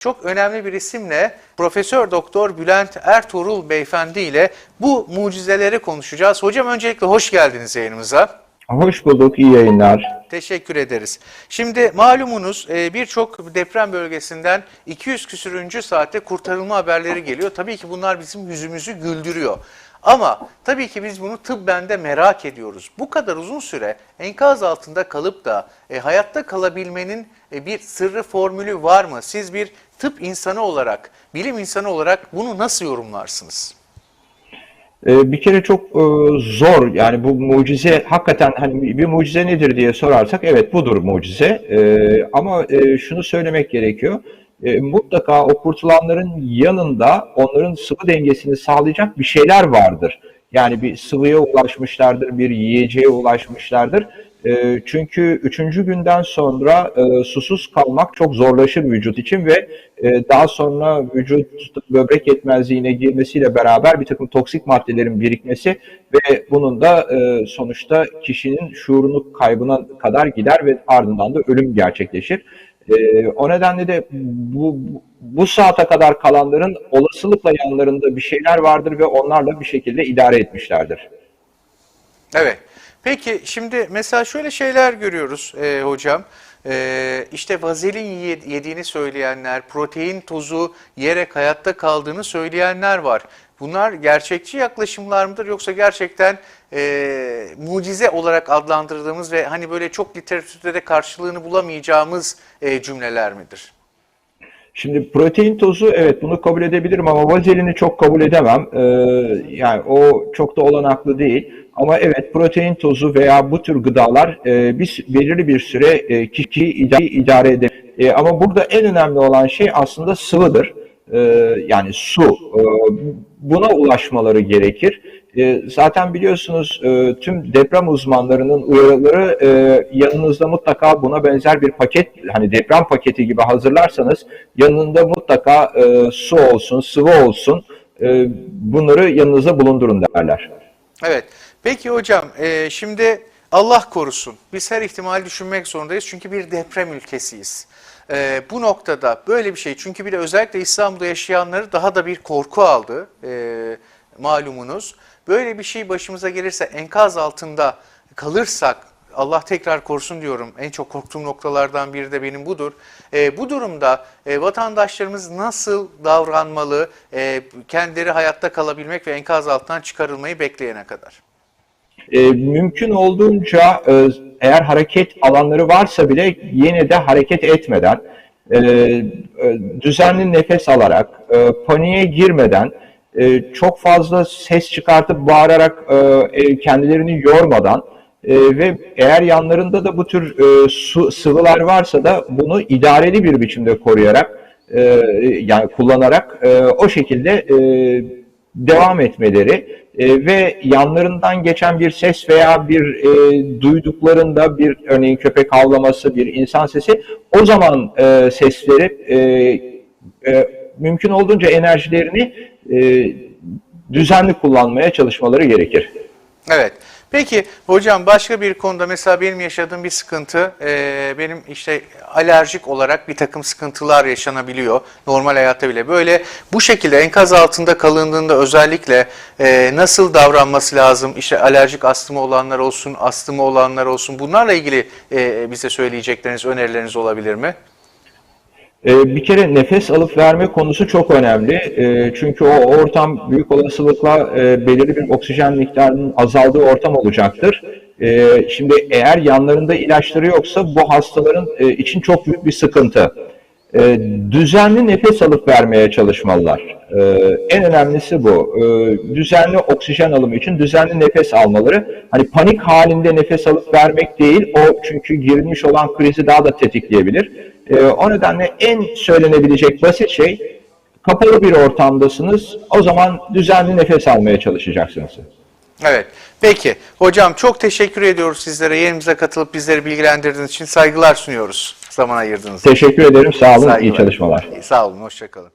Çok önemli bir isimle Profesör Doktor Bülent Ertuğrul Beyefendi ile bu mucizeleri konuşacağız. Hocam öncelikle hoş geldiniz yayınımıza. Hoş bulduk, iyi yayınlar. Teşekkür ederiz. Şimdi malumunuz e, birçok deprem bölgesinden 200 küsürüncü saatte kurtarılma haberleri geliyor. Tabii ki bunlar bizim yüzümüzü güldürüyor. Ama tabii ki biz bunu tıbben de merak ediyoruz. Bu kadar uzun süre enkaz altında kalıp da e, hayatta kalabilmenin e, bir sırrı formülü var mı? Siz bir tıp insanı olarak, bilim insanı olarak bunu nasıl yorumlarsınız? Ee, bir kere çok e, zor yani bu mucize hakikaten hani bir mucize nedir diye sorarsak evet budur mucize Ee, ama e, şunu söylemek gerekiyor E, mutlaka o kurtulanların yanında onların sıvı dengesini sağlayacak bir şeyler vardır. Yani bir sıvıya ulaşmışlardır, bir yiyeceğe ulaşmışlardır. E, çünkü üçüncü günden sonra e, susuz kalmak çok zorlaşır vücut için ve e, daha sonra vücut böbrek yetmezliğine girmesiyle beraber bir takım toksik maddelerin birikmesi ve bunun da e, sonuçta kişinin şuurunu kaybına kadar gider ve ardından da ölüm gerçekleşir. E, o nedenle de bu, bu saate kadar kalanların olasılıkla yanlarında bir şeyler vardır ve onlarla bir şekilde idare etmişlerdir. Evet. Peki şimdi mesela şöyle şeyler görüyoruz e, hocam. E, işte vazelin ye- yediğini söyleyenler, protein tozu yiyerek hayatta kaldığını söyleyenler var. Bunlar gerçekçi yaklaşımlar mıdır yoksa gerçekten e, mucize olarak adlandırdığımız ve hani böyle çok literatürde de karşılığını bulamayacağımız e, cümleler midir? Şimdi protein tozu evet bunu kabul edebilirim ama vazelini çok kabul edemem. Ee, yani o çok da olanaklı değil. Ama evet protein tozu veya bu tür gıdalar e, biz belirli bir süre e, kişiyi idare, idare eder. E, ama burada en önemli olan şey aslında sıvıdır. E, yani su. E, buna ulaşmaları gerekir. E, zaten biliyorsunuz e, tüm deprem uzmanlarının uyarıları e, yanınızda mutlaka buna benzer bir paket hani deprem paketi gibi hazırlarsanız yanında mutlaka e, su olsun, sıvı olsun e, bunları yanınızda bulundurun derler. Evet. Peki hocam e, şimdi Allah korusun biz her ihtimali düşünmek zorundayız çünkü bir deprem ülkesiyiz. E, bu noktada böyle bir şey çünkü bir de özellikle İstanbul'da yaşayanları daha da bir korku aldı e, malumunuz. Böyle bir şey başımıza gelirse enkaz altında kalırsak Allah tekrar korusun diyorum. En çok korktuğum noktalardan biri de benim budur. E, bu durumda e, vatandaşlarımız nasıl davranmalı e, kendileri hayatta kalabilmek ve enkaz altından çıkarılmayı bekleyene kadar? E, mümkün olduğunca e, eğer hareket alanları varsa bile yine de hareket etmeden e, e, düzenli nefes alarak e, paniğe girmeden e, çok fazla ses çıkartıp bağırarak e, e, kendilerini yormadan e, ve eğer yanlarında da bu tür e, su, sıvılar varsa da bunu idareli bir biçimde koruyarak e, yani kullanarak e, o şekilde e, devam etmeleri e, ve yanlarından geçen bir ses veya bir e, duyduklarında bir örneğin köpek havlaması, bir insan sesi o zaman e, sesleri e, e, mümkün olduğunca enerjilerini e, düzenli kullanmaya çalışmaları gerekir. Evet. Peki hocam başka bir konuda mesela benim yaşadığım bir sıkıntı, e, benim işte alerjik olarak bir takım sıkıntılar yaşanabiliyor normal hayatta bile. Böyle bu şekilde enkaz altında kalındığında özellikle e, nasıl davranması lazım? İşte alerjik astımı olanlar olsun, astımı olanlar olsun bunlarla ilgili e, bize söyleyecekleriniz, önerileriniz olabilir mi? Ee, Bir kere nefes alıp verme konusu çok önemli. Ee, Çünkü o ortam büyük olasılıkla e, belirli bir oksijen miktarının azaldığı ortam olacaktır. Ee, Şimdi eğer yanlarında ilaçları yoksa bu hastaların e, için çok büyük bir sıkıntı. Düzenli nefes alıp vermeye çalışmalılar. En önemlisi bu. Düzenli oksijen alımı için düzenli nefes almaları. Hani panik halinde nefes alıp vermek değil, o çünkü girilmiş olan krizi daha da tetikleyebilir. Ee, o nedenle en söylenebilecek basit şey kapalı bir ortamdasınız. O zaman düzenli nefes almaya çalışacaksınız. Evet. Peki. Hocam çok teşekkür ediyoruz sizlere. Yerimize katılıp bizleri bilgilendirdiğiniz için saygılar sunuyoruz. Zaman ayırdığınız için. Teşekkür ederim. Sağ olun. İyi Saygılar. çalışmalar. Sağ olun. Hoşçakalın.